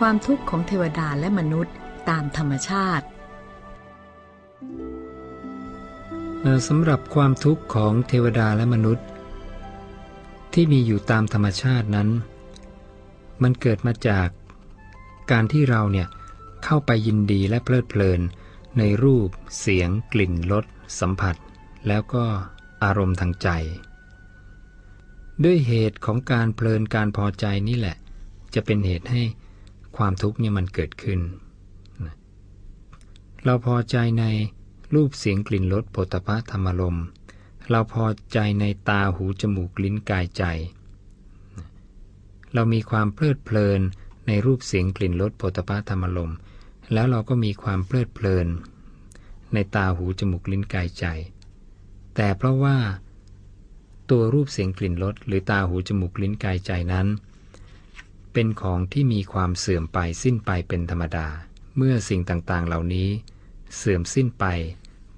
ความทุกข์ของเทวดาและมนุษย์ตามธรรมชาติสำหรับความทุกข์ของเทวดาและมนุษย์ ที่มีอยู่ตามธรรมชาตินั้น มันเกิดมาจากการที่เราเนี่ยเข้าไปยินดีและเพลิดเพลิน ในรูป เสียง กลิ่นรสสัมผัส แล้วก็อารมณ์ทางใจ ด้วยเหตุของการเพลินการพอใจนี่แหละ จะเป็นเหตุให้ ความทุกข์เนี่ยมันเกิดขึ้น เราพอใจในรูปเสียงกลิ่นรสโผฏฐะธรรมลมเราพอใจในตาหูจมูกลิ้นกายใจ เรามีความเพลิดเพลินในรูปเสียงกลิ่นรสโผฏฐะธรรมลมแล้วเราก็มีความเพลิดเพลิน ในตาหูจมูกลิ้นกายใจ แต่เพราะว่าตัวรูปเสียงกลิ่นรสหรือตาหูจมูกลิ้นกายใจนั้น เป็นของที่มีความเสื่อมไปสิ้นไปเป็นธรรมดา เมื่อสิ่งต่างๆเหล่านี้ เสื่อมสิ้นไป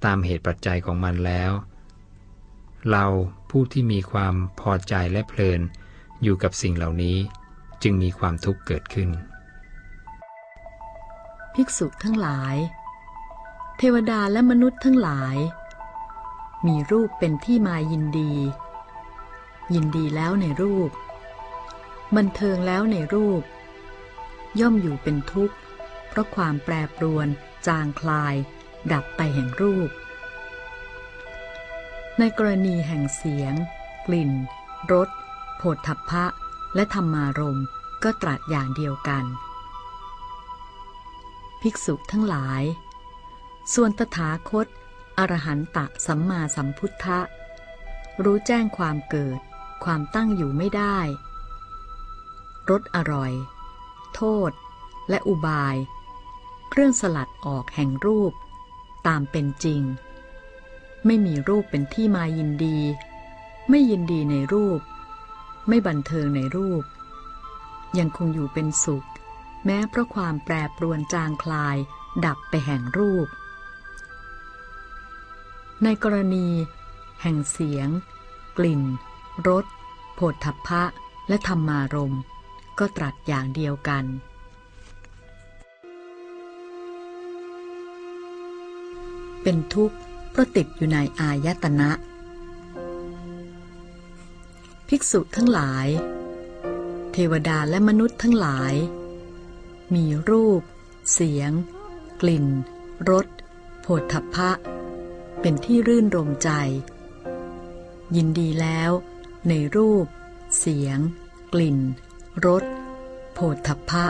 ตามเหตุปัจจัยของมันแล้ว เราผู้ที่มีความพอใจและเพลิน อยู่กับสิ่งเหล่านี้ จึงมีความทุกข์เกิดขึ้น ภิกษุทั้งหลาย เทวดาและมนุษย์ทั้งหลาย มีรูปเป็นที่มายินดี ยินดีแล้วในรูป บันเทิงแล้วในรูป ย่อมอยู่เป็นทุกข์ เพราะความแปรปรวน จางคลาย ดับไปแห่งรูป ในกรณีแห่งเสียง กลิ่นรสโผฏฐัพพะ และธรรมารมก็ตรัสอย่างเดียวกัน ภิกษุทั้งหลาย ส่วนตถาคต อรหันตะสัมมาสัมพุทธะ รู้แจ้งความเกิด ความตั้งอยู่ไม่ได้ รสอร่อย โทษ และอุบาย เครื่องสลัดออกแห่งรูป ตามเป็นจริง ไม่มีรูปเป็นที่มายินดี ไม่ยินดีในรูป ไม่บันเทิงในรูป ยังคงอยู่เป็นสุข แม้เพราะความแปรปรวนจางคลายดับไปแห่งรูป ในกรณี แห่งเสียง กลิ่นรสโผฏฐัพพะและธรรมารม ก็ตรัสอย่างเดียวกัน เป็นทุกข์เพราะติดอยู่ในอายตนะ ภิกษุทั้งหลาย เทวดาและมนุษย์ทั้งหลาย มีรูป เสียง กลิ่น รสโผฏฐัพพะ เป็นที่รื่นรมใจ ยินดีแล้ว ในรูป เสียง กลิ่น รสโผฏฐพะ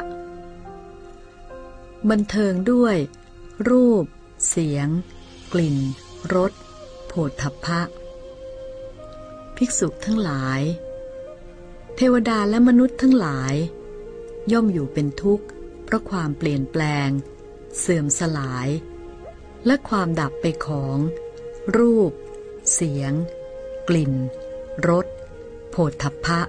บันเทิงด้วย รูป เสียง กลิ่นรสโผฏฐพะภิกษุทั้งหลาย เทวดาและมนุษย์ทั้งหลาย ย่อมอยู่เป็นทุกข์ เพราะความเปลี่ยนแปลง เสื่อมสลาย และความดับไปของ รูป เสียง กลิ่นรสโผฏฐัพพะ